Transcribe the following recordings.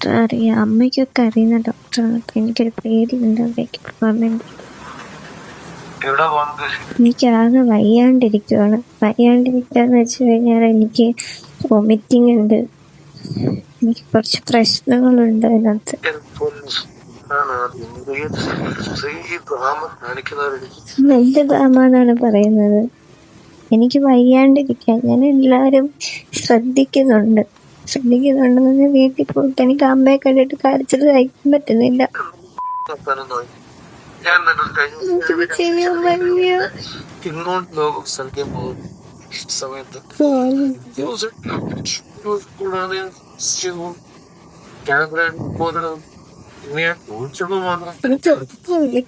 Doctor അറിയാം അമ്മയ്ക്കൊക്കെ അറിയുന്ന ഡോക്ടറാണ് അപ്പം എനിക്കൊരു പേടിയുണ്ട് അവിടേക്ക് പോകാൻ പോകുന്നത് എനിക്കാകെ വയ്യാണ്ടിരിക്കുവാണ്. വയ്യാണ്ടിരിക്കാന്ന് വെച്ച് കഴിഞ്ഞാൽ എനിക്ക് വൊമിറ്റിംഗ് ഉണ്ട്. എനിക്ക് കുറച്ച് പ്രശ്നങ്ങളുണ്ട് അതിനകത്ത്. എന്ത് ഡ്രാമാന്നാണ് പറയുന്നത്? എനിക്ക് വയ്യാണ്ടിരിക്കാൻ ഞാൻ എല്ലാവരും ശ്രദ്ധിക്കുന്നുണ്ട്. ശ്രദ്ധിക്കുന്നുണ്ടെന്ന് വീട്ടിൽ പോയിട്ട് എനിക്ക് അമ്മയെ കണ്ടിട്ട് കരച്ചിൽ സഹിക്കാൻ പറ്റുന്നില്ല.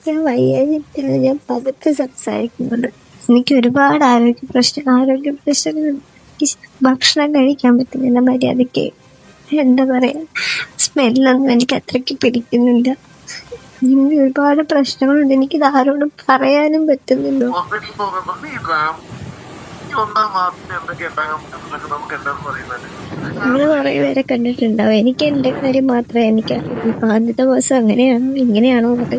ഇങ്ങോട്ട് ഞാൻ പതുക്കെ സംസാരിക്കുന്നുണ്ട്. എനിക്ക് ഒരുപാട് ആരോഗ്യ പ്രശ്നം ആരോഗ്യ പ്രശ്നങ്ങളുണ്ട്. എനിക്ക് ഭക്ഷണം കഴിക്കാൻ പറ്റുന്നില്ല മര്യാദയ്ക്ക്. എന്താ പറയാ സ്മെല്ലൊന്നും എനിക്ക് അത്രയ്ക്ക് പിടിക്കുന്നില്ല. ഇങ്ങനെ ഒരുപാട് പ്രശ്നങ്ങളുണ്ട്. എനിക്കിത് ആരോടും പറയാനും പറ്റുന്നില്ല. നിങ്ങൾ കുറേ പേരെ കണ്ടിട്ടുണ്ടാവും. എനിക്ക് എന്റെ കാര്യം മാത്രമേ എനിക്ക് ആദ്യത്തെ ദിവസം അങ്ങനെയാണോ ഇങ്ങനെയാണോ എന്നൊക്കെ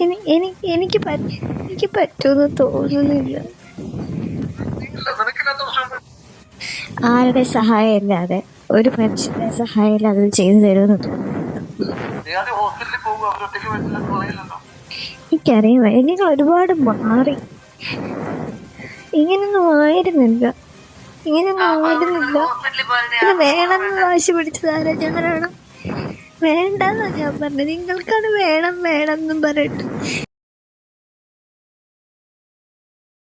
എനിക്ക് എനിക്ക് എനിക്ക് പറ്റുമെന്ന് തോന്നുന്നില്ല. ആരുടെ സഹായം ഇല്ലാതെ ഒരു മനുഷ്യന്റെ സഹായം ഇല്ലാതെ ചെയ്തു തരുമെന്ന് തോന്നുന്നു. എനിക്കറിയാം നിങ്ങൾ ഒരുപാട് മാറി. ഇങ്ങനൊന്നും ആയിരുന്നില്ല. ഇങ്ങനൊന്നും ആയിരുന്നില്ല. വേണമെന്ന് വാശി പിടിച്ചത് ആരാ? ഞാനാണോ വേണ്ടെന്നാ ഞാൻ പറഞ്ഞത്. നിങ്ങൾക്കാണ് വേണം വേണം എന്നും പറഞ്ഞിട്ട്.